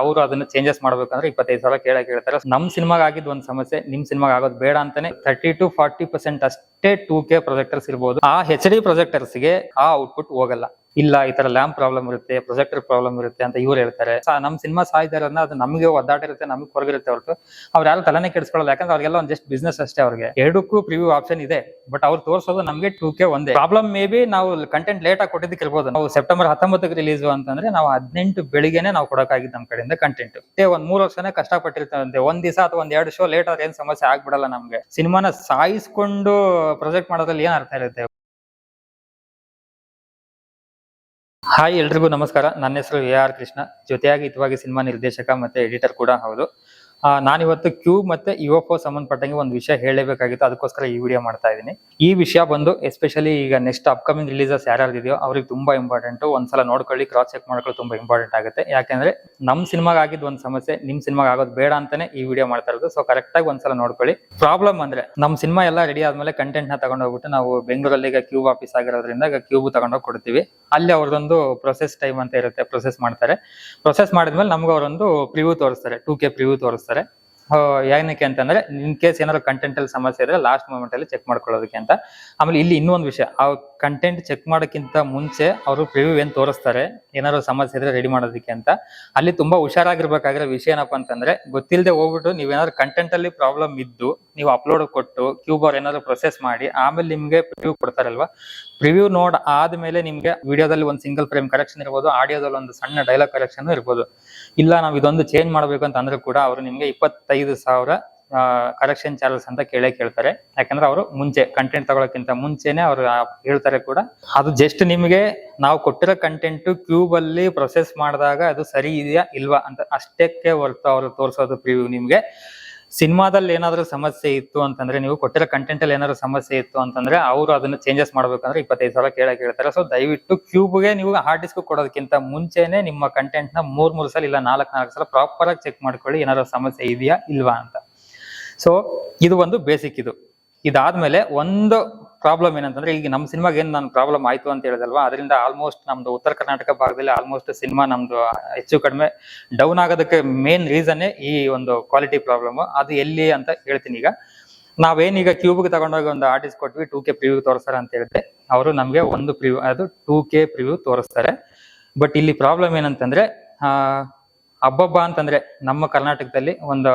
ಅವರು ಅದನ್ನ ಚೇಂಜಸ್ ಮಾಡ್ಬೇಕಂದ್ರೆ ಇಪ್ಪತ್ತೈದು ಸಾವಿರ ಕೇಳಕ್ ಹೇಳ್ತಾರೆ ನಮ್ ಸಿನಿಮಾಗ ಆಗಿದ್ ಒಂದ್ ಸಮಸ್ಯೆ, ನಿಮ್ ಸಿನಿಮಾಗ ಆಗೋದು ಬೇಡ ಅಂತಾನೆ ತರ್ಟಿ ಟು ಫಾರ್ಟಿ ಪರ್ಸೆಂಟ್ ಅಷ್ಟೇ ಟೂ ಕೆ ಪ್ರೊಜೆಕ್ಟರ್ಸ್ ಇರ್ಬೋದು. ಆ ಹೆಚ್ ಡಿ ಪ್ರೊಜೆಕ್ಟರ್ಸ್ಗೆ ಆ ಔಟ್ಪುಟ್ ಹೋಗಲ್ಲ. ಇಲ್ಲ, ಈ ತರ ಲ್ಯಾಂಪ್ ಪ್ರಾಬ್ಲಮ್ ಇರುತ್ತೆ, ಪ್ರೊಜೆಕ್ಟರ್ ಪ್ರಾಬ್ಲಮ್ ಇರುತ್ತೆ ಅಂತ ಇವ್ರು ಹೇಳ್ತಾರೆ. ನಮ್ ಸಿನಿಮಾ ಸಾಯಿದಾರ ಇರೋದ್ನ ಅದು ನಮಗೆ ಒದ್ದಾಟ ಇರುತ್ತೆ, ನಮಗೆ ಹೊರಗಿರುತ್ತೆ ಹೊರತು. ಅವ್ರು ಯಾರು ತಲೆನೇ ಕೆಡಿಸ್ಕೊಳ್ಳಲ್ಲ, ಯಾಕಂದ್ರೆ ಅವ್ರಿಗೆಲ್ಲ ಒಂದ್ ಜಸ್ಟ್ ಬಿಸ್ನೆಸ್ ಅಷ್ಟೇ ಅವ್ರಿಗೆ. ಎರಡಕ್ಕೂ ಪ್ರಿವ್ಯೂ ಆಪ್ಷನ್ ಇದೆ ಬಟ್ ಅವ್ರು ತೋರಿಸೋದು ನಮಗೆ ಟೂ ಕೆ ಒಂದೇ. ಪ್ರಾಬ್ಲಮ್ ಮೇ ಬಿ ನಾವು ಕಂಟೆಂಟ್ ಲೇಟ್ ಆಗಿ ಕೊಟ್ಟಿದ್ದಕ್ಕೆ ಇರ್ಬೋದು. ನಾವು ಸೆಪ್ಟೆಂಬರ್ ಹತ್ತೊಂಬತ್ತಕ್ಕೆ ರಿಲೀಸ್ ಅಂತಂದ್ರೆ ನಾವು ಹದಿನೆಂಟು ಬೆಳಿಗ್ಗೆನೆ ನಾವು ಕೊಡೋಕ್ಕಾಗಿದ್ದು ನಮ್ಮ ಕಡೆಯಿಂದ ಕಂಟೆಂಟ್ ಒಂದ್ ಮೂರು ವರ್ಷನೇ ಕಷ್ಟಪಟ್ಟಿರ್ತೇವೆ ಒಂದ್ ದಿವಸ ಅಥವಾ ಒಂದ್ ಎರಡು ಶೋ ಲೇಟ್ ಆದ್ರೆ ಏನ್ ಸಮಸ್ಯೆ ಆಗ್ಬಿಡಲ್ಲ ನಮ್ಗೆ. ಸಿನಿಮಾನ ಸಾಯಿಸ್ಕೊಂಡು ಪ್ರೊಜೆಕ್ಟ್ ಮಾಡೋದ್ರಲ್ಲಿ ಏನ್ ಅರ್ಥ ಇರುತ್ತೆ? ಹಾಯ್ ಎಲ್ರಿಗೂ ನಮಸ್ಕಾರ. ನನ್ನ ಹೆಸರು ಎ ಆರ್ ಕೃಷ್ಣ. ಜೊತೆಯಾಗಿ ಹಿತವಾಗಿ ಸಿನಿಮಾ ನಿರ್ದೇಶಕ ಮತ್ತೆ ಎಡಿಟರ್ ಕೂಡ ಹೌದು. ನಾನಿವತ್ತು ಕ್ಯೂ ಮತ್ತೆ ಯುಎಫ್ಒ ಸಂಬಂಧಪಟ್ಟಂಗೆ ಒಂದು ವಿಷಯ ಹೇಳಬೇಕಾಗಿತ್ತು ಅದಕ್ಕೋಸ್ಕರ ಈ ವಿಡಿಯೋ ಮಾಡ್ತಾ ಇದ್ದೀನಿ. ಈ ವಿಷಯ ಬಂದು ಎಸ್ಪೆಷಲಿ ಈಗ ನೆಕ್ಸ್ಟ್ ಅಪ್ಕಮಿಂಗ್ ರಿಲೀಸಸ್ ಯಾರ್ಯಾರು ಇದೆಯೋ ಅವ್ರಿಗೆ ತುಂಬಾ ಇಂಪಾರ್ಟೆಂಟ್ ಒಂದ್ಸಲ ನೋಡ್ಕೊಳ್ಳಿ ಕ್ರಾಸ್ ಚೆಕ್ ಮಾಡ್ಕೊಳ್ಳಿ, ತುಂಬಾ ಇಂಪಾರ್ಟೆಂಟ್ ಆಗುತ್ತೆ. ಯಾಕಂದ್ರೆ ನಮ್ ಸಿನಿಮಾಗ ಆಗಿದ್ ಒಂದ್ ಸಮಸ್ಯೆ, ನಿಮ್ ಸಿನಿಮಾಗ ಆಗೋದು ಬೇಡ ಅಂತಾನೆ ಈ ವಿಡಿಯೋ ಮಾಡ್ತಾ ಇರೋದು. ಸೊ ಕರೆಕ್ಟ್ ಆಗಿ ಒಂದ್ಸಲ ನೋಡ್ಕೊಳ್ಳಿ. ಪ್ರಾಬ್ಲಮ್ ಅಂದ್ರೆ ನಮ್ ಸಿನಿಮಾ ಎಲ್ಲ ರೆಡಿ ಆದ್ಮೇಲೆ ಕಂಟೆಂಟ್ನ ತಗೊಂಡು ಹೋಗ್ಬಿಟ್ಟು ನಾವು ಬೆಂಗಳೂರಲ್ಲಿ ಈಗ ಕ್ಯೂಬ್ ಆಫೀಸ್ ಆಗಿರೋದ್ರಿಂದ ಈಗ ಕ್ಯೂಬ್ ತಗೊಂಡೋಗಿ ಕೊಡ್ತೀವಿ. ಅಲ್ಲಿ ಅವ್ರದೊಂದು ಪ್ರೊಸೆಸ್ ಟೈಮ್ ಅಂತ ಇರುತ್ತೆ ಪ್ರೊಸೆಸ್ ಮಾಡ್ತಾರೆ. ಪ್ರೊಸೆಸ್ ಮಾಡಿದ್ಮೇಲೆ ನಮ್ಗೆ ಅವರೊಂದು ಪ್ರಿವ್ಯೂ ತೋರಿಸ್ತಾರೆ ಟೂ ಕೆ ಪ್ರಿವ್ಯೂ ತೋರಿಸ್ತಾರೆ. ಆ, ಏನಕ್ಕೆ ಅಂತಂದ್ರೆ ಇನ್ ಕೇಸ್ ಏನಾದ್ರು ಕಂಟೆಂಟ್ ಅಲ್ಲಿ ಸಮಸ್ಯೆ ಇದ್ರೆ ಲಾಸ್ಟ್ ಮೂಮೆಂಟ್ ಅಲ್ಲಿ ಚೆಕ್ ಮಾಡ್ಕೊಳ್ಳೋದಕ್ಕೆ ಅಂತ. ಆಮೇಲೆ ಇಲ್ಲಿ ಇನ್ನೊಂದು ವಿಷಯ ಆ ಕಂಟೆಂಟ್ ಚೆಕ್ ಮಾಡೋಕ್ಕಿಂತ ಮುಂಚೆ ಅವರು ಪ್ರಿವ್ಯೂ ಏನು ತೋರಿಸ್ತಾರೆ, ಏನಾದ್ರು ಸಮಸ್ಯೆ ಇದ್ರೆ ರೆಡಿ ಮಾಡೋದಕ್ಕೆ ಅಂತ. ಅಲ್ಲಿ ತುಂಬಾ ಹುಷಾರಾಗಿರ್ಬೇಕಾಗಿರೋ ವಿಷಯ ಏನಪ್ಪಾ ಅಂತಂದ್ರೆ ಗೊತ್ತಿಲ್ಲದೆ ಹೋಗ್ಬಿಟ್ಟು ನೀವೇನಾದ್ರು ಕಂಟೆಂಟ್ ಅಲ್ಲಿ ಪ್ರಾಬ್ಲಮ್ ಇದ್ದು ನೀವು ಅಪ್ಲೋಡ್ ಕೊಟ್ಟು ಕ್ಯೂಬಾರ್ ಏನಾದ್ರು ಪ್ರೊಸೆಸ್ ಮಾಡಿ, ಆಮೇಲೆ ನಿಮಗೆ ಪ್ರಿವ್ಯೂ ಕೊಡ್ತಾರಲ್ವಾ? ಪ್ರಿವ್ಯೂ ನೋಡ್ ಆದ್ಮೇಲೆ ನಿಮಗೆ ವಿಡಿಯೋದಲ್ಲಿ ಒಂದು ಸಿಂಗಲ್ ಫ್ರೇಮ್ ಕರೆಕ್ಷನ್ ಇರ್ಬೋದು ಆಡಿಯೋದಲ್ಲಿ ಒಂದು ಸಣ್ಣ ಡೈಲಾಗ್ ಕರೆಕ್ಷನ್ ಇರ್ಬೋದು. ಇಲ್ಲ ನಾವು ಇದೊಂದು ಚೇಂಜ್ ಮಾಡ್ಬೇಕು ಅಂತ ಅಂದ್ರೆ ಕೂಡ ಅವರು ನಿಮ್ಗೆ ಇಪ್ಪತ್ತೈದು ಕರೆಕ್ಷನ್ ಚಾರ್ಜಸ್ ಅಂತ ಕೇಳೇ ಕೇಳ್ತಾರೆ. ಯಾಕಂದ್ರೆ ಅವರು ಮುಂಚೆ ಕಂಟೆಂಟ್ ತಗೊಳಕ್ಕಿಂತ ಮುಂಚೆನೆ ಅವರು ಹೇಳ್ತಾರೆ ಕೂಡ. ಅದು ಜಸ್ಟ್ ನಿಮಗೆ ನಾವು ಕೊಟ್ಟಿರೋ ಕಂಟೆಂಟ್ ಕ್ಯೂಬ್ ಅಲ್ಲಿ ಪ್ರೊಸೆಸ್ ಮಾಡಿದಾಗ ಅದು ಸರಿ ಇದೆಯಾ ಇಲ್ವಾ ಅಂತ ಅಷ್ಟಕ್ಕೆ ಹೊರತು ಅವರು ತೋರಿಸೋದು ಪ್ರಿವ್ಯೂ ನಿಮ್ಗೆ. ಸಿನಿಮಾದಲ್ಲಿ ಏನಾದರೂ ಸಮಸ್ಯೆ ಇತ್ತು ಅಂತಂದ್ರೆ ನೀವು ಕೊಟ್ಟಿರೋ ಕಂಟೆಂಟ್ ಅಲ್ಲಿ ಏನಾದ್ರು ಸಮಸ್ಯೆ ಇತ್ತು ಅಂತಂದ್ರೆ ಅವರು ಅದನ್ನ ಚೇಂಜಸ್ ಮಾಡ್ಬೇಕಂದ್ರೆ ಇಪ್ಪತ್ತೈದು ಸಲ ಕೇಳಕ್ ಹೇಳ್ತಾರೆ ಸೊ ದಯವಿಟ್ಟು ಕ್ಯೂಬ್ಗೆ ನೀವು ಹಾರ್ಡ್ ಡಿಸ್ಕ್ ಕೊಡೋದಕ್ಕಿಂತ ಮುಂಚೆನೆ ನಿಮ್ಮ ಕಂಟೆಂಟ್ನ ಮೂರ್ ಮೂರು ಸಲ ಇಲ್ಲ ನಾಲ್ಕ್ ನಾಲ್ಕು ಸಲ ಪ್ರಾಪರ್ ಆಗಿ ಚೆಕ್ ಮಾಡ್ಕೊಳ್ಳಿ ಏನಾದ್ರು ಸಮಸ್ಯೆ ಇದೆಯಾ ಇಲ್ವಾ ಅಂತ. ಸೊ ಇದು ಒಂದು ಬೇಸಿಕ್ ಇದು. ಇದಾದ್ಮೇಲೆ ಒಂದು ಪ್ರಾಬ್ಲಮ್ ಏನಂತಂದ್ರೆ, ಈಗ ನಮ್ಮ ಸಿನಿಮಾಗೆ ಏನು ನಾನು ಪ್ರಾಬ್ಲಮ್ ಆಯ್ತು ಅಂತ ಹೇಳಿದಲ್ವಾ, ಅದರಿಂದ ಆಲ್ಮೋಸ್ಟ್ ನಮ್ದು ಉತ್ತರ ಕರ್ನಾಟಕ ಭಾಗದಲ್ಲಿ ಆಲ್ಮೋಸ್ಟ್ ಸಿನಿಮಾ ನಮ್ದು ಹೆಚ್ಚು ಕಡಿಮೆ ಡೌನ್ ಆಗೋದಕ್ಕೆ ಮೇನ್ ರೀಸನ್ನೇ ಈ ಒಂದು ಕ್ವಾಲಿಟಿ ಪ್ರಾಬ್ಲಮ್ ಅದು ಎಲ್ಲಿ ಅಂತ ಹೇಳ್ತೀನಿ ಈಗ. ನಾವೇನೀಗ ಕ್ಯೂಬ್ಗೆ ತಗೊಂಡೋಗಿ ಒಂದು ಆರ್ಟಿಸ್ಟ್ ಕೊಟ್ವಿ ಟೂ ಕೆ ಪ್ರಿವ್ಯೂ ತೋರಿಸ್ತಾರೆ ಅಂತ ಹೇಳಿದ್ರೆ, ಅವರು ನಮಗೆ ಒಂದು ಪ್ರಿವ್ಯೂ ಅದು ಟೂ ಕೆ ಪ್ರಿವ್ಯೂ ತೋರಿಸ್ತಾರೆ. ಬಟ್ ಇಲ್ಲಿ ಪ್ರಾಬ್ಲಮ್ ಏನಂತಂದ್ರೆ ಹಬ್ಬಬ್ಬ ಅಂತಂದ್ರೆ, ನಮ್ಮ ಕರ್ನಾಟಕದಲ್ಲಿ ಒಂದು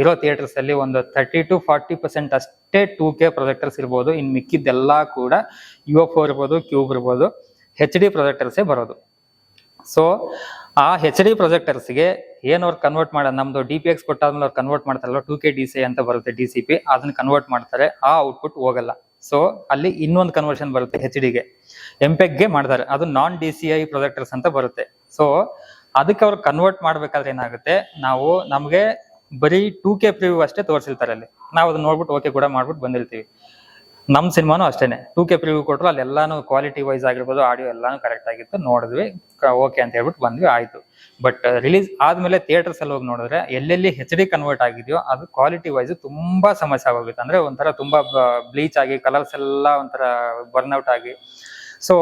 ಇರೋ ಥಿಯೇಟರ್ಸ್ ಅಲ್ಲಿ ಒಂದು ತರ್ಟಿ ಟು ಫಾರ್ಟಿ ಪರ್ಸೆಂಟ್ ಅಷ್ಟೇ ಟೂ ಕೆ ಪ್ರೊಜೆಕ್ಟರ್ಸ್ ಇರ್ಬೋದು. ಇನ್ ಮಿಕ್ಕಿದ್ದೆಲ್ಲ ಕೂಡ ಯು ಎಫ್ ಇರ್ಬೋದು ಕ್ಯೂಬ್ ಇರ್ಬೋದು ಹೆಚ್ ಡಿ ಪ್ರೊಜೆಕ್ಟರ್ಸೇ ಬರೋದು. ಸೊ ಆ ಹೆಚ್ ಡಿ ಪ್ರೊಜೆಕ್ಟರ್ಸ್ಗೆ ಏನು ಅವ್ರು ಕನ್ವರ್ಟ್ ಮಾಡ, ನಮ್ದು ಡಿ ಪಿ ಎಕ್ಸ್ ಕೊಟ್ಟಾದ್ಮೇಲೆ ಅವ್ರು ಕನ್ವರ್ಟ್ ಮಾಡ್ತಾರಲ್ಲ ಟೂ ಕೆ ಡಿ ಸಿ ಅಂತ ಬರುತ್ತೆ ಡಿ ಸಿ ಪಿ ಅದನ್ನ ಕನ್ವರ್ಟ್ ಮಾಡ್ತಾರೆ, ಆ ಔಟ್ಪುಟ್ ಹೋಗಲ್ಲ. ಸೊ ಅಲ್ಲಿ ಇನ್ನೊಂದು ಕನ್ವರ್ಷನ್ ಬರುತ್ತೆ ಹೆಚ್ ಡಿಗೆ ಗೆ. ಮಾಡ್ತಾರೆ. ಅದು non D C I projectors ಅಂತ ಬರುತ್ತೆ. ಸೊ ಅದಕ್ಕೆ ಅವ್ರು ಕನ್ವರ್ಟ್ ಮಾಡ್ಬೇಕಾದ್ರೆ ಏನಾಗುತ್ತೆ, ನಾವು ನಮ್ಗೆ ಬರೀ ಟೂ ಕೆ ಪ್ರಿವ್ಯೂ ಅಷ್ಟೇ ತೋರಿಸಿರ್ತಾರೆ ಅಲ್ಲಿ. ನಾವು ಅದನ್ನ ನೋಡ್ಬಿಟ್ಟು ಓಕೆ ಕೂಡ ಮಾಡ್ಬಿಟ್ಟು ಬಂದಿರ್ತೀವಿ. ನಮ್ಮ ಸಿನಿಮಾನು ಅಷ್ಟೇನೆ. ಟೂ ಕೆ ಪ್ರಿವ್ಯೂ ಕೊಟ್ಟರು ಅಲ್ಲಿ ಎಲ್ಲಾನು ಕ್ವಾಲಿಟಿ ವೈಸ್ ಆಗಿರ್ಬೋದು ಆಡಿಯೋ ಎಲ್ಲಾನು ಕರೆಕ್ಟ್ ಆಗಿತ್ತು. ನೋಡಿದ್ವಿ. ಓಕೆ ಅಂತ ಹೇಳ್ಬಿಟ್ಟು ಬಂದ್ವಿ, ಆಯ್ತು. ಬಟ್ ರಿಲೀಸ್ ಆದ್ಮೇಲೆ ಥಿಯೇಟರ್ಸ್ ಅಲ್ಲಿ ಹೋಗಿ ನೋಡಿದ್ರೆ ಎಲ್ಲೆಲ್ಲಿ ಹೆಚ್ ಡಿ ಕನ್ವರ್ಟ್ ಆಗಿದೆಯೋ ಅದು ಕ್ವಾಲಿಟಿ ವೈಸ್ ತುಂಬಾ ಸಮಸ್ಯೆ ಆಗೋಗುತ್ತೆ. ಅಂದ್ರೆ ಒಂಥರ ತುಂಬಾ ಬ್ಲೀಚ್ ಆಗಿ ಕಲರ್ಸ್ ಎಲ್ಲ ಒಂಥರ ಬರ್ನ್ಔಟ್ ಆಗಿ. ಸೊ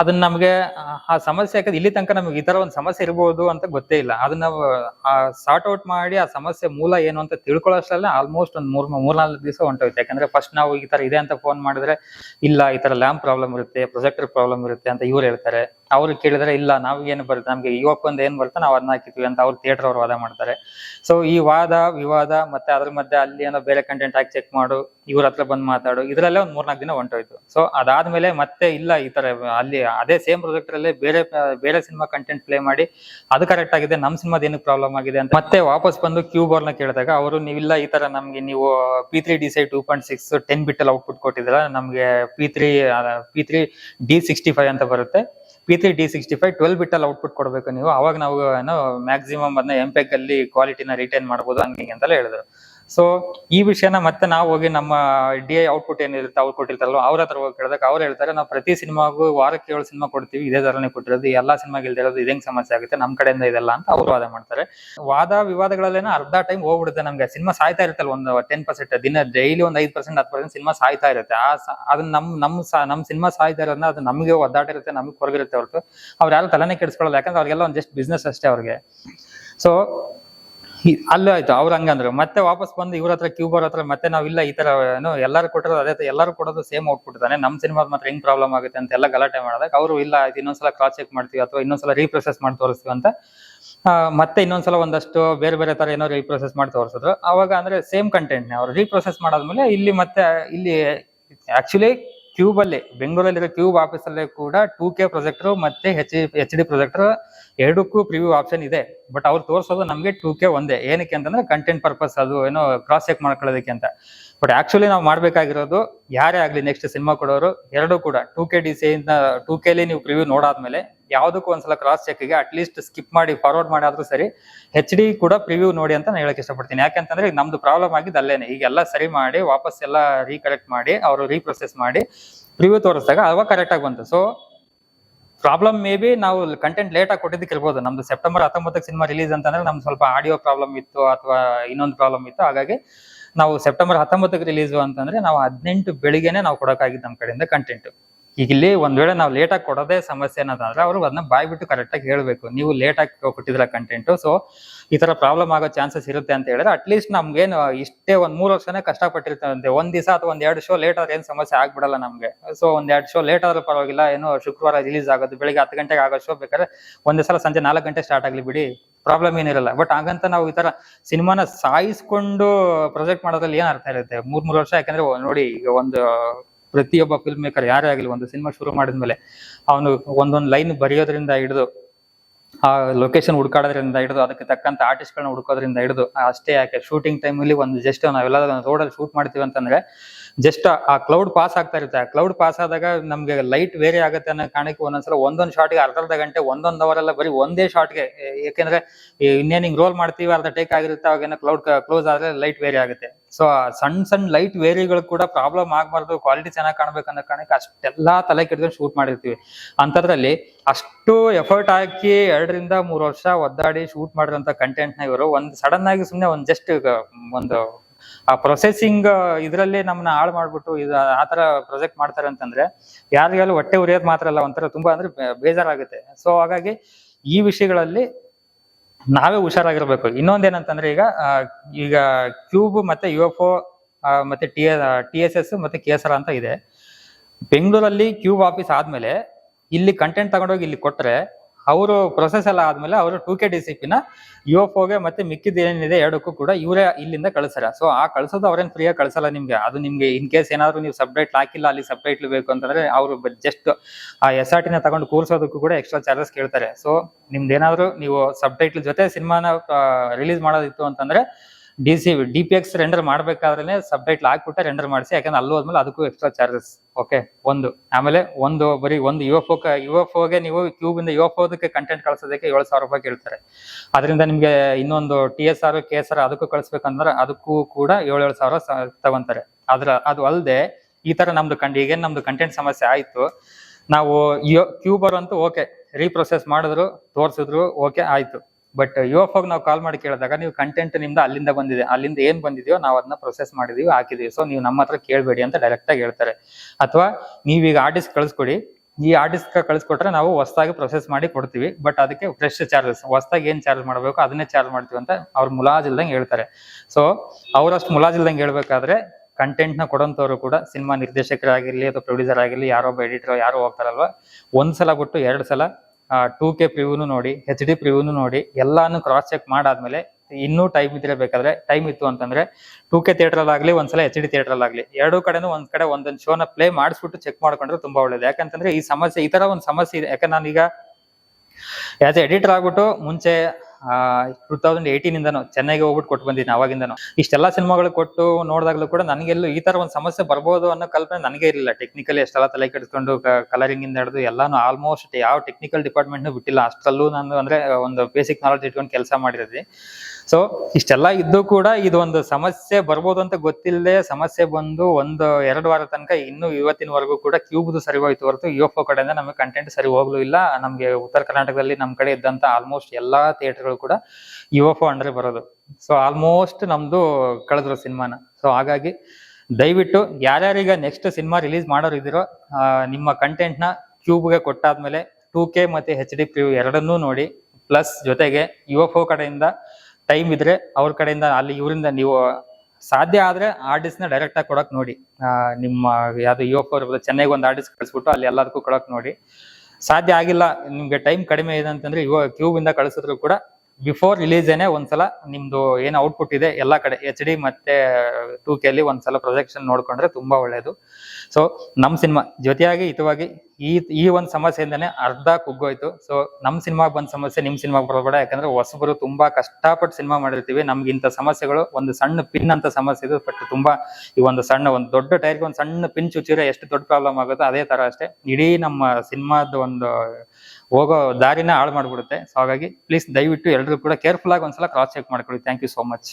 ಅದನ್ನ ನಮಗೆ, ಆ ಸಮಸ್ಯೆ ಯಾಕಂದ್ರೆ ಇಲ್ಲಿ ತನಕ ನಮಗೆ ಈ ತರ ಒಂದು ಸಮಸ್ಯೆ ಇರಬಹುದು ಅಂತ ಗೊತ್ತೇ ಇಲ್ಲ. ಅದನ್ನ ಆ ಸಾರ್ಟ್ ಔಟ್ ಮಾಡಿ ಆ ಸಮಸ್ಯೆ ಮೂಲ ಏನು ಅಂತ ತಿಳ್ಕೊಳ್ಳೋಷ್ಟಲ್ಲ ಆಲ್ಮೋಸ್ಟ್ ಒಂದು ಮೂರ್, ಮೂರ್ನಾಲ್ಕು ದಿವಸ ಹೊಂಟೋಯ್ತು. ಯಾಕಂದ್ರೆ ಫಸ್ಟ್ ನಾವು ಈ ತರ ಇದೆ ಅಂತ ಫೋನ್ ಮಾಡಿದ್ರೆ, ಇಲ್ಲ, ಈ ತರ ಲ್ಯಾಂಪ್ ಪ್ರಾಬ್ಲಮ್ ಇರುತ್ತೆ ಪ್ರೊಜೆಕ್ಟರ್ ಪ್ರಾಬ್ಲಮ್ ಇರುತ್ತೆ ಅಂತ ಇವ್ರು ಹೇಳ್ತಾರೆ. ಅವ್ರು ಕೇಳಿದ್ರೆ, ಇಲ್ಲ, ನಾವು ಏನು ಬರುತ್ತೆ ನಮ್ಗೆ ಯುವಕೊಂದು ಏನ್ ಬರುತ್ತೆ, ನಾವು ಅದನ್ನ ಹಾಕಿದ್ವಿ ಅಂತ ಅವ್ರು ಥಿಯೇಟರ್ ಅವ್ರು ವಾದ ಮಾಡ್ತಾರೆ. ಸೊ ಈ ವಾದ, ವಿವಾದ ಮತ್ತೆ ಅದ್ರ ಮಧ್ಯೆ ಅಲ್ಲಿ ಏನೋ ಬೇರೆ ಕಂಟೆಂಟ್ ಹಾಕಿ ಚೆಕ್ ಮಾಡು, ಇವ್ರ ಹತ್ರ ಬಂದ್ ಮಾತಾಡು, ಇದ್ರಲ್ಲೇ ಒಂದ್ ಮೂರ್ನಾಲ್ಕು ದಿನ ಹೊಂಟೋಯ್ತು. ಸೊ ಅದಾದ್ಮೇಲೆ ಮತ್ತೆ ಇಲ್ಲ ಈ ತರ, ಅಲ್ಲಿ ಅದೇ ಸೇಮ್ ಪ್ರೊಜೆಕ್ಟರ್ ಅಲ್ಲಿ ಬೇರೆ ಬೇರೆ ಸಿನಿಮಾ ಕಂಟೆಂಟ್ ಪ್ಲೇ ಮಾಡಿ, ಅದು ಕರೆಕ್ಟ್ ಆಗಿದೆ, ನಮ್ ಸಿನಿಮಾದ ಏನಕ್ಕೆ ಪ್ರಾಬ್ಲಮ್ ಆಗಿದೆ ಅಂತ ಮತ್ತೆ ವಾಪಸ್ ಬಂದು ಕ್ಯೂ ಬಾರ್ನ ಕೇಳಿದಾಗ, ಅವರು ನೀವಿಲ್ಲ ಈ ತರ ನಮ್ಗೆ ನೀವು P three DCI two point six ten ಬಿಟ್ಟಲ್ಲಿ output ಕೊಟ್ಟಿದ್ರ ನಮ್ಗೆ P three P three D sixty five ಅಂತ ಬರುತ್ತೆ. P three D sixty five twelve ಬಿಟ್ಟಲ್ಲಿ output ಕೊಡಬೇಕು ನೀವು. ಅವಾಗ ನಾವು ಏನೋ ಮ್ಯಾಕ್ಸಿಮಮ್ ಅದನ್ನ ಎಂಪೆಕ್ ಅಲ್ಲಿ ಕ್ವಾಲಿಟಿನ ರಿಟೈನ್ ಮಾಡಬಹುದು ಹಂಗೆ ಅಂತೆಲ್ಲ ಹೇಳಿದ್ರು. ಸೊ ಈ ವಿಷಯನ ಮತ್ತೆ ನಾವು ಹೋಗಿ ನಮ್ಮ ಡಿ ಐ ಔಟ್ಪುಟ್ ಏನಿರುತ್ತೆ, ಅವ್ರು ಕೊಟ್ಟಿರ್ತಾರಲ್ಲ ಅವ್ರ ಹತ್ರ ಹೋಗಿ ಕೇಳಿದಾಗ ಅವ್ರು ಹೇಳ್ತಾರೆ, ನಾವು ಪ್ರತಿ ಸಿನಿಮಾಗೂ ವಾರಕ್ಕೆ ಏಳು ಸಿನಿಮಾ ಕೊಡ್ತೀವಿ, ಇದೇ ತರನೇ ಕೊಟ್ಟಿರೋದು ಎಲ್ಲಾ ಸಿನಿಮಾಗೆ ಇಲ್ದಿರೋದು ಇದಂಗ್ ಸಮಸ್ಯೆ ಆಗುತ್ತೆ ನಮ್ಮ ಕಡೆಯಿಂದ ಇದೆಲ್ಲ ಅಂತ ಅವ್ರು ವಾದ ಮಾಡ್ತಾರೆ. ವಾದ ವಿವಾದಗಳಲ್ಲೇನ ಅರ್ಧ ಟೈಮ್ ಹೋಗ್ಬಿಡುತ್ತೆ ನಮ್ಗೆ ಸಿನಿಮಾ ಸಾಯ್ತಾ ಇರುತ್ತಲ್ಲ ಒಂದು ಟೆನ್ ಪರ್ಸೆಂಟ್ ದಿನ ಡೈಲಿ ಒಂದು ಐದು ಪರ್ಸೆಂಟ್ ಹತ್ತು ಪರ್ಸೆಂಟ್ ಸಿನಿಮಾ ಸಾಯ್ತಾ ಇರುತ್ತೆ. ಆ ಅದನ್ನ ನಮ್ ನಮ್ ನಮ್ ಸಿನಿಮಾ ಸಾಯ್ತಾ ಇರೋದನ್ನ ಅದು ನಮಗೆ ಒದ್ದಾಟ ಇರುತ್ತೆ, ನಮಗೆ ಕೊರಗಿರುತ್ತೆ ಹೊರತು. ಅವ್ರು ಯಾರು ತಲೆನೇ ಕೆಡಿಸ್ಕೊಳ್ಳಲ್ಲ ಯಾಕಂದ್ರೆ ಅವ್ರಿಗೆಲ್ಲ ಒಂದ್ ಜಸ್ಟ್ ಬಿಸ್ನೆಸ್ ಅಷ್ಟೇ ಅವ್ರಿಗೆ. ಸೊ ಅಲ್ಲೂ ಆಯ್ತು, ಅವ್ರ ಹಂಗಂದ್ರು ಮತ್ತೆ ವಾಪಸ್ ಬಂದು ಇವ್ರ ಹತ್ರ ಕ್ಯೂಬರ್ ಹತ್ರ ಮತ್ತೆ ನಾವಿಲ್ಲ ಇಲ್ಲ, ಈ ತರ, ಏನು ಎಲ್ಲರೂ ಕೊಟ್ಟಿರೋದು ಅದೇ ಎಲ್ಲರೂ ಕೊಡೋದು ಸೇಮ್ ಔಟ್ಪುಟ್ ತಾನೆ ನಮ್ ಸಿನಿಮಾದ ಮಾತ್ರ ಹೆಂಗ್ ಪ್ರಾಬ್ಲಮ್ ಆಗುತ್ತೆ ಅಂತ ಎಲ್ಲ ಗಲಾಟೆ ಮಾಡಿದಾಗ ಅವರು ಇಲ್ಲ ಇದು ಇನ್ನೊಂದ್ಸಲ ಕ್ರಾಸ್ ಚೆಕ್ ಮಾಡ್ತೀವಿ ಅಥವಾ ಇನ್ನೊಂದ್ಸಲ ರೀಪ್ರೊಸೆಸ್ ಮಾಡಿ ತೋರಿಸ್ತೀವಿ ಅಂತ ಮತ್ತೆ ಇನ್ನೊಂದ್ಸಲ ಒಂದಷ್ಟು ಬೇರೆ ಬೇರೆ ತರ ಏನೋ ರೀಪ್ರೊಸೆಸ್ ಮಾಡಿ ತೋರಿಸಿದ್ರು. ಅವಾಗ ಅಂದ್ರೆ ಸೇಮ್ ಕಂಟೆಂಟ್ ಅವ್ರು ರೀಪ್ರೊಸೆಸ್ ಮಾಡಾದ್ಮೇಲೆ ಇಲ್ಲಿ ಮತ್ತೆ, ಇಲ್ಲಿ ಆಕ್ಚುಲಿ ಕ್ಯೂಬ್ ಅಲ್ಲಿ ಬೆಂಗಳೂರಲ್ಲಿರೋ ಕ್ಯೂಬ್ ಆಫೀಸ್ ಅಲ್ಲೇ ಕೂಡ ಟೂ ಕೆ ಪ್ರೊಜೆಕ್ಟರ್ ಮತ್ತೆ ಹೆಚ್ ಎಚ್ ಡಿ ಪ್ರೊಜೆಕ್ಟರ್ ಎರಡಕ್ಕೂ ಪ್ರಿವ್ಯೂ ಆಪ್ಷನ್ ಇದೆ. ಬಟ್ ಅವ್ರು ತೋರಿಸೋದು ನಮಗೆ ಟೂ ಕೆ ಒಂದೇ. ಏನಕ್ಕೆ ಅಂತಂದ್ರೆ ಕಂಟೆಂಟ್ ಪರ್ಪಸ್ ಅದು ಏನೋ ಕ್ರಾಸ್ ಚೆಕ್ ಮಾಡ್ಕೊಳ್ಳೋದಕ್ಕೆ ಅಂತ. ಬಟ್ ಆಕ್ಚುಲಿ ನಾವು ಮಾಡಬೇಕಾಗಿರೋದು ಯಾರೇ ಆಗಲಿ ನೆಕ್ಸ್ಟ್ ಸಿನಿಮಾ ಕೊಡೋರು, ಎರಡೂ ಕೂಡ. ಟೂ ಕೆ ಡಿ ಸಿ ಇಂದ ಟೂ ಕೆಲಿ ನೀವು ಪ್ರಿವ್ಯೂ ನೋಡಾದ್ಮೇಲೆ ಯಾವ್ದಕ್ಕೂ ಒಂದ್ಸಲ ಕ್ರಾಸ್ ಚೆಕ್ಗೆ ಅಟ್ಲೀಸ್ಟ್ ಸ್ಕಿಪ್ ಮಾಡಿ ಫಾರ್ವರ್ಡ್ ಮಾಡಿ ಆದ್ರೂ ಸರಿ ಹೆಚ್ ಡಿ ಕೂಡ ಪ್ರಿವ್ಯೂ ನೋಡಿ ಅಂತ ನಾನು ಹೇಳಕ್ ಇಷ್ಟಪಡ್ತೀನಿ. ಯಾಕಂತಂದ್ರೆ ನಮ್ದು ಪ್ರಾಬ್ಲಮ್ ಆಗಿದ್ದು ಅಲ್ಲೇನೆ. ಈಗೆಲ್ಲ ಸರಿ ಮಾಡಿ, ವಾಪಸ್ ಎಲ್ಲ ರೀಕರೆಕ್ಟ್ ಮಾಡಿ, ಅವರು ರೀಪ್ರೊಸೆಸ್ ಮಾಡಿ ಪ್ರಿವ್ಯೂ ತೋರಿಸಿದಾಗ ಅವಾಗ ಕರೆಕ್ಟ್ ಆಗಿ ಬಂತು. ಸೊ ಪ್ರಾಬ್ಲಮ್ ಮೇ ಬಿ ನಾವು ಕಂಟೆಂಟ್ ಲೇಟ್ ಆಗಿ ಕೊಟ್ಟಿದ್ದಕ್ಕೆ ಇರ್ಬೋದು. ನಮ್ದು ಸೆಪ್ಟೆಂಬರ್ ಹತ್ತೊಂಬತ್ತಕ್ಕೆ ಸಿನಿಮಾ ರಿಲೀಸ್ ಅಂತಂದ್ರೆ ನಮ್ದು ಸ್ವಲ್ಪ ಆಡಿಯೋ ಪ್ರಾಬ್ಲಮ್ ಇತ್ತು ಅಥವಾ ಇನ್ನೊಂದು ಪ್ರಾಬ್ಲಮ್ ಇತ್ತು. ಹಾಗಾಗಿ ನಾವು ಸೆಪ್ಟೆಂಬರ್ ಹತ್ತೊಂಬತ್ತಕ್ಕೆ ರಿಲೀಸ್ ಅಂತಂದ್ರೆ ನಾವು ಹದಿನೆಂಟು ಬೆಳಿಗ್ಗೆನೆ ನಾವು ಕೊಡೋಕ್ಕಾಗಿದ್ದು ನಮ್ಮ ಕಡೆಯಿಂದ ಕಂಟೆಂಟ್ ಇಲ್ಲಿ ಒಂದ್ ವೇಳೆ ನಾವು ಲೇಟ್ ಆಗಿ ಕೊಡೋದೇ ಸಮಸ್ಯೆ ಅನ್ನೋದಾದ್ರೆ ಅವರು ಅದನ್ನ ಬಾಯ್ ಬಿಟ್ಟು ಕರೆಕ್ಟ್ ಆಗಿ ಹೇಳ್ಬೇಕು. ನೀವು ಲೇಟ್ ಆಗಿ ಕೊಟ್ಟಿದ್ರ ಕಂಟೆಂಟ್ ಸೊ ಈ ತರ ಪ್ರಾಬ್ಲಮ್ ಆಗೋ ಚಾನ್ಸಸ್ ಇರುತ್ತೆ ಅಂತ ಹೇಳಿದ್ರೆ ಅಟ್ಲೀಸ್ಟ್ ನಮ್ಗೇನು ಇಷ್ಟೇ ಒಂದ್ ಮೂರು ವರ್ಷನೇ ಕಷ್ಟಪಟ್ಟಿರ್ತಂತೆ. ಒಂದ್ ದಿವಸ ಅಥವಾ ಒಂದ್ ಎರಡು ಶೋ ಲೇಟ್ ಆದ್ರೆ ಏನ್ ಸಮಸ್ಯೆ ಆಗ್ಬಿಡಲ್ಲ ನಮ್ಗೆ. ಸೊ ಒಂದ್ ಎರಡು ಶೋ ಲೇಟ್ ಆದ್ರೂ ಪರವಾಗಿಲ್ಲ, ಏನೋ ಶುಕ್ರವಾರ ರಿಲೀಸ್ ಆಗೋದು, ಬೆಳಿಗ್ಗೆ ಹತ್ತು ಗಂಟೆಗೆ ಆಗೋ ಶೋ ಬೇಕಾದ್ರೆ ಒಂದೇ ಸಲ ಸಂಜೆ ನಾಲ್ಕು ಗಂಟೆ ಸ್ಟಾರ್ಟ್ ಆಗ್ಲಿ ಬಿಡಿ ಪ್ರಾಬ್ಲಮ್ ಏನಿರಲ್ಲ. ಬಟ್ ಹಾಗಂತ ನಾವು ಈ ತರ ಸಿನಿಮಾನ ಸಾಯಿಸ್ಕೊಂಡು ಪ್ರೊಜೆಕ್ಟ್ ಮಾಡೋದ್ರಲ್ಲಿ ಏನ್ ಅರ್ಥ ಇರುತ್ತೆ? ಮೂರ್, ಮೂರು ವರ್ಷ ಯಾಕಂದ್ರೆ ನೋಡಿ ಈಗ ಒಂದು ಪ್ರತಿಯೊಬ್ಬ ಫಿಲ್ಮ್ ಮೇಕರ್ ಯಾರೇ ಆಗಲಿ ಒಂದು ಸಿನಿಮಾ ಶುರು ಮಾಡಿದ್ಮೇಲೆ ಅವನು ಒಂದೊಂದು ಲೈನ್ ಬರೆಯೋದ್ರಿಂದ ಹಿಡಿದು, ಆ ಲೊಕೇಶನ್ ಹುಡ್ಕಾಡೋದ್ರಿಂದ ಹಿಡಿದು, ಅದಕ್ಕೆ ತಕ್ಕಂತ ಆರ್ಟಿಸ್ಟ್ಗಳನ್ನ ಹುಡ್ಕೋದ್ರಿಂದ ಹಿಡಿದು, ಅಷ್ಟೇ ಯಾಕೆ ಶೂಟಿಂಗ್ ಟೈಮಲ್ಲಿ ಒಂದು ಜಸ್ಟ್ ನಾವೆಲ್ಲ ರೋಡಲ್ಲಿ ಶೂಟ್ ಮಾಡ್ತೀವಿ ಅಂತಂದ್ರೆ ಜಸ್ಟ್ ಆ ಕ್ಲೌಡ್ ಪಾಸ್ ಆಗ್ತಾ ಇರುತ್ತೆ. ಆ ಕ್ಲೌಡ್ ಪಾಸ್ ಆದಾಗ ನಮ್ಗೆ ಲೈಟ್ ಬೇರೆ ಆಗುತ್ತೆ ಅನ್ನೋ ಕಾರಣಕ್ಕೆ ಒಂದೊಂದ್ಸಲ ಒಂದೊಂದ್ ಶಾಟ್ಗೆ ಅರ್ಧ ಗಂಟೆ ಒಂದೊಂದ್ ಅವರ್ ಎಲ್ಲ ಬರೀ ಒಂದೇ ಶಾಟ್ಗೆ ಯಾಕೆಂದ್ರೆ ಇನ್ನೇನಿಂಗ್ ರೋಲ್ ಮಾಡ್ತೀವಿ, ಅರ್ಧ ಟೇಕ್ ಆಗಿರುತ್ತೆ ಅವಾಗೇನೋ ಕ್ಲೌಡ್ ಕ್ಲೋಸ್ ಆದ್ರೆ ಲೈಟ್ ವೇರಿ ಆಗುತ್ತೆ. ಸೊ ಸಣ್ಣ ಸಣ್ಣ ಲೈಟ್ ವೇರಿಗಳು ಕೂಡ ಪ್ರಾಬ್ಲಮ್ ಆಗಬಾರ್ದು ಕ್ವಾಲಿಟಿ ಚೆನ್ನಾಗಿ ಕಾಣಬೇಕು ಅನ್ನೋ ಕಾರಣಕ್ಕೆ ಅಷ್ಟೆಲ್ಲ ತಲೆ ಕೆಡ್ಕೊಂಡು ಶೂಟ್ ಮಾಡಿರ್ತೀವಿ. ಅಂತದ್ರಲ್ಲಿ ಅಷ್ಟು ಎಫರ್ಟ್ ಹಾಕಿ ಎರಡರಿಂದ ಮೂರು ವರ್ಷ ಒದ್ದಾಡಿ ಶೂಟ್ ಮಾಡಿರೋಂಥ ಕಂಟೆಂಟ್ನ ಇವರು ಒಂದು ಸಡನ್ ಆಗಿ ಸುಮ್ಮನೆ ಒಂದು ಜಸ್ಟ್ ಒಂದು ಆ ಪ್ರೊಸೆಸಿಂಗ್ ಇದರಲ್ಲೇ ನಮ್ಮನ್ನ ಹಾಳು ಮಾಡ್ಬಿಟ್ಟು ಇದು ಆ ತರ ಪ್ರೊಜೆಕ್ಟ್ ಮಾಡ್ತಾರೆ ಅಂತಂದ್ರೆ ಯಾರಿಗಾದ್ರು ಹೊಟ್ಟೆ ಉರಿಯೋದು ಮಾತ್ರ ಅಲ್ಲ, ಒಂಥರ ತುಂಬಾ ಅಂದ್ರೆ ಬೇಜಾರಾಗುತ್ತೆ. ಸೊ ಹಾಗಾಗಿ ಈ ವಿಷಯಗಳಲ್ಲಿ ನಾವೇ ಹುಷಾರಾಗಿರ್ಬೇಕು. ಇನ್ನೊಂದೇನಂತಂದ್ರೆ ಈಗ ಈಗ ಕ್ಯೂಬ್ ಮತ್ತೆ ಯು ಎಫ್ ಮತ್ತೆ ಟಿ ಟಿ ಎಸ್ ಎಸ್ ಮತ್ತೆ ಕೆ ಎಸ್ ಆರ್ ಅಂತ ಇದೆ. ಬೆಂಗಳೂರಲ್ಲಿ ಕ್ಯೂಬ್ ಆಫೀಸ್ ಆದ್ಮೇಲೆ ಇಲ್ಲಿ ಕಂಟೆಂಟ್ ತಗೊಂಡೋಗಿ ಇಲ್ಲಿ ಕೊಟ್ರೆ ಅವರು ಪ್ರೊಸೆಸ್ ಎಲ್ಲ ಆದ್ಮೇಲೆ ಅವರು ಟೂ ಕೆ ಡಿ ಸಿ ಪಿನ ಯು ಎಫ್ ಓಗೆ ಮತ್ತೆ ಮಿಕ್ಕಿದ ಏನಿದೆ ಎರಡಕ್ಕೂ ಕೂಡ ಇವರೇ ಇಲ್ಲಿಂದ ಕಳಿಸ್ತಾರೆ ಸೊ ಆ ಕಳ್ಸೋದು ಅವ್ರೇನ್ ಫ್ರೀಯಾಗಿ ಕಳ್ಸಲ್ಲ ನಿಮ್ಗೆ. ಅದು ನಿಮ್ಗೆ ಇನ್ ಕೇಸ್ ಏನಾದ್ರು ನೀವು ಸಬ್ಡೈಟ್ ಹಾಕಿಲ್ಲ, ಅಲ್ಲಿ ಸಬ್ಡೈಟ್ ಬೇಕು ಅಂತಂದ್ರೆ ಅವರು ಜಸ್ಟ್ ಆ ಎಸ್ ಆರ್ ಟಿನ ತಗೊಂಡು ಕೂರ್ಸೋದಕ್ಕೂ ಕೂಡ ಎಕ್ಸ್ಟ್ರಾ ಚಾರ್ಜಸ್ ಕೇಳ್ತಾರೆ. ಸೊ ನಿಮ್ದು ಏನಾದ್ರು ನೀವು ಸಬ್ಟೈಟ್ಲ್ ಜೊತೆ ಸಿನಿಮಾನ ರಿಲೀಸ್ ಮಾಡೋದಿತ್ತು ಅಂತಂದ್ರೆ D C D P X render ಮಾಡ್ಬೇಕಾದ್ರೆ ಸಬ್ಟೈಟ್ಲ್ ಹಾಕ್ಬಿಟ್ಟು ರೆಂಡರ್ ಮಾಡಿಸಿ, ಯಾಕಂದ್ರೆ ಅಲ್ಲೂ ಹೋದ್ಮೇಲೆ ಅದಕ್ಕೂ ಎಕ್ಸ್ಟ್ರಾ ಚಾರ್ಜಸ್ ಓಕೆ ಒಂದು. ಆಮೇಲೆ ಒಂದು ಬರೀ ಒಂದು ಯು ಎಫ್ ಯು ಎಫ್ ಓಗೆ ನೀವು ಕ್ಯೂಬ್ ಇಂದ ಯು ಎಫ್ ಓದಕ್ಕೆ ಕಂಟೆಂಟ್ ಕಳ್ಸೋದಕ್ಕೆ ಏಳು ಸಾವಿರ ರೂಪಾಯಿ ಕೇಳ್ತಾರೆ. ಅದರಿಂದ ನಿಮಗೆ ಇನ್ನೊಂದು T S R K S R ಅದಕ್ಕೂ ಕಳಿಸ್ಬೇಕಂದ್ರೆ ಅದಕ್ಕೂ ಕೂಡ ಏಳೇಳು ಏಳು ಸಾವಿರ ತಗೊಂತಾರೆ. ಅದ್ರ ಅದು ಅಲ್ಲದೆ ಈ ತರ ನಮ್ದು ಕಂಡು ಈಗೇನು ನಮ್ದು ಕಂಟೆಂಟ್ ಸಮಸ್ಯೆ ಆಯಿತು. ನಾವು ಕ್ಯೂಬರ್ ಅಂತೂ ಓಕೆ ರೀಪ್ರೊಸೆಸ್ ಮಾಡಿದ್ರು, ತೋರಿಸಿದ್ರು ಓಕೆ ಆಯ್ತು. ಬಟ್ ಯು ಎಫ್ ನಾವು ಕಾಲ್ ಮಾಡಿ ಕೇಳಿದಾಗ ನೀವು ಕಂಟೆಂಟ್ ನಿಮ್ದು ಅಲ್ಲಿಂದ ಬಂದಿದೆ. ಅಲ್ಲಿಂದ ಏನ್ ಬಂದಿದೆಯೋ ನಾವು ಅದನ್ನ ಪ್ರೊಸೆಸ್ ಮಾಡಿದೀವಿ, ಹಾಕಿದೀವಿ. ಸೊ ನೀವು ನಮ್ಮ ಹತ್ರ ಕೇಳಬೇಡಿ ಅಂತ ಡೈರೆಕ್ಟ್ ಆಗಿ ಹೇಳ್ತಾರೆ. ಅಥವಾ ನೀವೀಗ ಆರ್ಟಿಸ್ಟ್ ಕಳಿಸ್ಕೊಡಿ. ಈ ಆರ್ಟಿಸ್ಟ್ ಕಳಿಸ್ಕೊಟ್ರೆ ನಾವು ಹೊಸದಾಗಿ ಪ್ರೊಸೆಸ್ ಮಾಡಿ ಕೊಡ್ತೀವಿ. ಬಟ್ ಅದಕ್ಕೆ ಫ್ರೆಶ್ ಚಾರ್ಜಸ್ ಹೊಸದಾಗಿ ಏನ್ ಚಾರ್ಜ್ ಮಾಡಬೇಕು ಅದನ್ನೇ ಚಾರ್ಜ್ ಮಾಡ್ತೀವಿ ಅಂತ ಅವ್ರು ಮುಲಾಜಿಲ್ದಂಗೆ ಹೇಳ್ತಾರೆ. ಸೊ ಅವರಷ್ಟು ಮುಲಾಜಿಲ್ದಂಗೆ ಹೇಳ್ಬೇಕಾದ್ರೆ ಕಂಟೆಂಟ್ನ ಕೊಡೋಂಥವ್ರು ಕೂಡ ಸಿನಿಮಾ ನಿರ್ದೇಶಕರಾಗಿರ್ಲಿ ಅಥವಾ ಪ್ರೊಡ್ಯೂಸರ್ ಆಗಿರ್ಲಿ, ಯಾರೋ ಒಬ್ಬ ಎಡಿಟರ್ ಯಾರೋ ಹೋಗ್ತಾರಲ್ವಾ? ಒಂದ್ಸಲ ಬಿಟ್ಟು ಎರಡು ಸಲ ಟೂ ಕೆ ಪ್ರಿವ್ಯೂನು ನೋಡಿ ಹೆಚ್ ಡಿ ಪ್ರಿವ್ಯೂನು ನೋಡಿ, ಎಲ್ಲಾನು ಕ್ರಾಸ್ ಚೆಕ್ ಮಾಡಾದ್ಮೇಲೆ ಇನ್ನೂ ಟೈಮ್ ಇದ್ರೆ ಬೇಕಾದ್ರೆ ಟೈಮ್ ಇತ್ತು ಅಂತಂದ್ರೆ ಟೂ ಕೆ ಥಿಯೇಟರ್ ಆಗಲಿ ಒಂದ್ಸಲ ಎಚ್ ಡಿ ಥಿಯೇಟರ್ ಆಗಲಿ ಎರಡೂ ಕಡೆನೂ ಒಂದ್ ಕಡೆ ಒಂದೊಂದು ಶೋನ ಪ್ಲೇ ಮಾಡಿಸ್ಬಿಟ್ಟು ಚೆಕ್ ಮಾಡ್ಕೊಂಡ್ರೆ ತುಂಬಾ ಒಳ್ಳೇದು. ಯಾಕಂತಂದ್ರೆ ಈ ಸಮಸ್ಯೆ, ಈ ತರ ಒಂದು ಸಮಸ್ಯೆ ಇದೆ. ಯಾಕಂದ್ರೆ ನಾನೀಗ ಆಸ್ ಎಡಿಟರ್ ಆಗ್ಬಿಟ್ಟು ಮುಂಚೆ ಟೂ ತೌಸಂಡ್ ಏಯ್ಟೀನಿಂದನೂ ಚೆನ್ನೈಗೆ ಹೋಗ್ಬಿಟ್ಟು ಕೊಟ್ಟು ಬಂದಿದ್ದೀನಿ ಅವಾಗಿಂದನು ಇಷ್ಟೆಲ್ಲ ಸಿನಿಮಾಗಳು ಕೊಟ್ಟು ನೋಡಿದಾಗಲೂ ಕೂಡ ನನಗೆಲ್ಲೂ ಈ ತರ ಒಂದು ಸಮಸ್ಯೆ ಬರ್ಬೋದು ಅನ್ನೋ ಕಲ್ಪನೆ ನನಗೆ ಇರಲಿಲ್ಲ. ಟೆಕ್ನಿಕಲಿ ಎಷ್ಟೆಲ್ಲ ತಲೆ ಕೆಡಿಸ್ಕೊಂಡು ಕಲರಿಂಗ್ ಇಂದ ಹಿಡಿದು ಎಲ್ಲಾನು ಆಲ್ಮೋಸ್ಟ್ ಯಾವ ಟೆಕ್ನಿಕಲ್ ಡಿಪಾರ್ಟ್ಮೆಂಟ್ ಬಿಟ್ಟಿಲ್ಲ. ಅಷ್ಟರಲ್ಲೂ ನಾನು ಅಂದ್ರೆ ಒಂದು ಬೇಸಿಕ್ ನಾಲೆಜ್ ಇಟ್ಕೊಂಡು ಕೆಲಸ ಮಾಡಿರೋದು. ಸೊ ಇಷ್ಟೆಲ್ಲ ಇದ್ದು ಕೂಡ ಇದೊಂದು ಸಮಸ್ಯೆ ಬರ್ಬೋದು ಅಂತ ಗೊತ್ತಿಲ್ಲದೆ ಸಮಸ್ಯೆ ಬಂದು ಒಂದು ಎರಡು ವಾರ ತನಕ ಇನ್ನು ಇವತ್ತಿನವರೆಗೂ ಕೂಡ ಕ್ಯೂಬ್ದು ಸರಿ ಹೋಯ್ತು ಹೊರತು ಯು ಎಫ್ ಒ ಕಡೆಯಿಂದ ನಮಗೆ ಕಂಟೆಂಟ್ ಸರಿ ಹೋಗ್ಲೂ ಇಲ್ಲ. ನಮಗೆ ಉತ್ತರ ಕರ್ನಾಟಕದಲ್ಲಿ ನಮ್ಮ ಕಡೆ ಇದ್ದಂತ ಆಲ್ಮೋಸ್ಟ್ ಎಲ್ಲಾ ಥಿಯೇಟರ್ಗಳು ಕೂಡ ಯು ಎಫ್ ಒ ಅಂಡ್ರೆ ಬರೋದು. ಸೊ ಆಲ್ಮೋಸ್ಟ್ ನಮ್ದು ಕಳೆದ್ರು ಸಿನಿಮಾನ. ಸೊ ಹಾಗಾಗಿ ದಯವಿಟ್ಟು ಯಾರ್ಯಾರೀಗ ನೆಕ್ಸ್ಟ್ ಸಿನಿಮಾ ರಿಲೀಸ್ ಮಾಡೋರು ಇದಿರೋ ಆ, ನಿಮ್ಮ ಕಂಟೆಂಟ್ನ ಕ್ಯೂಬ್ಗೆ ಕೊಟ್ಟಾದ್ಮೇಲೆ ಟೂ ಕೆ ಮತ್ತೆ ಹೆಚ್ ಡಿ ಪಿ ಎರಡನ್ನೂ ನೋಡಿ. ಪ್ಲಸ್ ಜೊತೆಗೆ ಯು ಎಫ್ ಒ ಕಡೆಯಿಂದ ಟೈಮ್ ಇದ್ರೆ ಅವ್ರ ಕಡೆಯಿಂದ ಅಲ್ಲಿ ಇವರಿಂದ ನೀವು, ಸಾಧ್ಯ ಆದ್ರೆ ಆರ್ಟಿಸ್ಟ್ನ ಡೈರೆಕ್ಟ್ ಆಗಿ ಕೊಡಕ್ ನೋಡಿ. ನಿಮ್ಮ ಯಾವ್ದು ಯು ಎಫ್ ಅವ್ರ ಚೆನ್ನೈಗೆ ಒಂದು ಆರ್ಟಿಸ್ಟ್ ಕಳಿಸ್ಬಿಟ್ಟು ಅಲ್ಲಿ ಎಲ್ಲದಕ್ಕೂ ಕೊಡಕ್ ನೋಡಿ. ಸಾಧ್ಯ ಆಗಿಲ್ಲ, ನಿಮ್ಗೆ ಟೈಮ್ ಕಡಿಮೆ ಇದೆ ಅಂತಂದ್ರೆ ಇವಾಗ ಕ್ಯೂಬ್ ಇಂದ ಕಳಿಸಿದ್ರು ಕೂಡ ಬಿಫೋರ್ ರಿಲೀಸ್ ಏನೇ ಒಂದ್ಸಲ ನಿಮ್ದು ಏನು ಔಟ್ಪುಟ್ ಇದೆ ಎಲ್ಲ ಕಡೆ ಎಚ್ ಡಿ ಮತ್ತೆ ಟೂ ಕೆ ಅಲ್ಲಿ ಒಂದ್ಸಲ ಪ್ರೊಜೆಕ್ಷನ್ ನೋಡ್ಕೊಂಡ್ರೆ ತುಂಬಾ ಒಳ್ಳೇದು. ಸೊ ನಮ್ ಸಿನಿಮಾ ಜೊತೆಯಾಗಿ ಹಿತವಾಗಿ ಈ ಈ ಒಂದ್ ಸಮಸ್ಯೆಯಿಂದಾನೆ ಅರ್ಧ ಕುಗ್ಗೋಯ್ತು. ಸೊ ನಮ್ ಸಿನಿಮಾಗ್ ಬಂದ ಸಮಸ್ಯೆ ನಿಮ್ ಸಿನಿಮಾಗ್ ಬರಬೇಡ ಯಾಕಂದ್ರೆ ಹೊಸಬರು ತುಂಬಾ ಕಷ್ಟಪಟ್ಟು ಸಿನಿಮಾ ಮಾಡಿರ್ತೀವಿ. ನಮ್ಗೆ ಇಂಥ ಸಮಸ್ಯೆಗಳು ಒಂದು ಸಣ್ಣ ಪಿನ್ ಅಂತ ಸಮಸ್ಯೆ ಇದು. ಬಟ್ ತುಂಬಾ ಈ ಒಂದು ಸಣ್ಣ ಒಂದು ದೊಡ್ಡ ಟೈರ್ಗೆ ಒಂದು ಸಣ್ಣ ಪಿನ್ ಚುಚ್ಚಿದ್ರೆ ಎಷ್ಟು ದೊಡ್ಡ ಪ್ರಾಬ್ಲಮ್ ಆಗುತ್ತೋ ಅದೇ ತರ ಅಷ್ಟೇ. ಇಡೀ ನಮ್ಮ ಸಿನಿಮಾದ ಒಂದು ಹೋಗೋ ದಾರಿನ ಹಾಳು ಮಾಡ್ಬಿಡುತ್ತೆ. ಸೊ ಹಾಗಾಗಿ ಪ್ಲೀಸ್ ದಯವಿಟ್ಟು ಎಲ್ಲರೂ ಕೂಡ ಕೇರ್ಫುಲ್ ಆಗಿ ಒಂದ್ಸಲ ಕ್ರಾಸ್ ಚೆಕ್ ಮಾಡ್ಕೊಳ್ಳಿ. Thank you so much